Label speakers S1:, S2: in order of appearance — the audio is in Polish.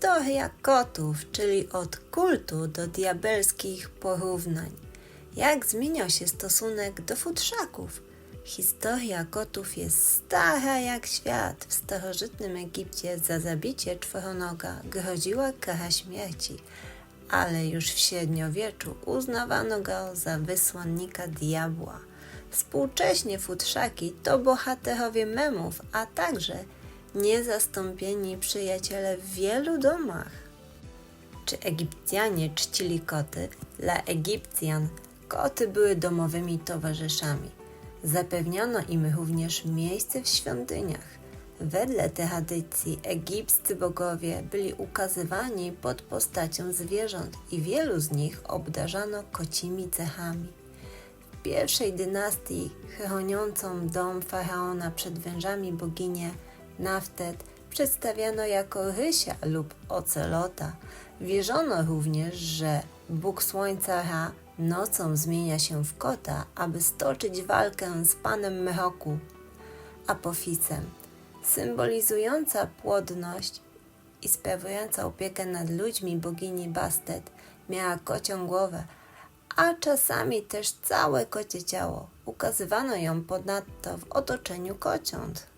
S1: Historia kotów, czyli od kultu do diabelskich porównań. Jak zmieniał się stosunek do futrzaków? Historia kotów jest stara jak świat. W starożytnym Egipcie za zabicie czworonoga groziła kara śmierci, ale już w średniowieczu uznawano go za wysłannika diabła. Współcześnie futrzaki to bohaterowie memów, a także niezastąpieni przyjaciele w wielu domach. Czy Egipcjanie czcili koty? Dla Egipcjan koty były domowymi towarzyszami. Zapewniono im również miejsce w świątyniach. Wedle tradycji egipscy bogowie byli ukazywani pod postacią zwierząt i wielu z nich obdarzano kocimi cechami. Pierwszej dynastii chroniącą dom faraona przed wężami boginię Naftet przedstawiano jako rysia lub ocelota. Wierzono również, że Bóg Słońca Ra nocą zmienia się w kota, aby stoczyć walkę z Panem Mroku, Apofisem, symbolizująca płodność i sprawująca opiekę nad ludźmi bogini Bastet miała kocią głowę, a czasami też całe kocie ciało. Ukazywano ją ponadto w otoczeniu kociąt.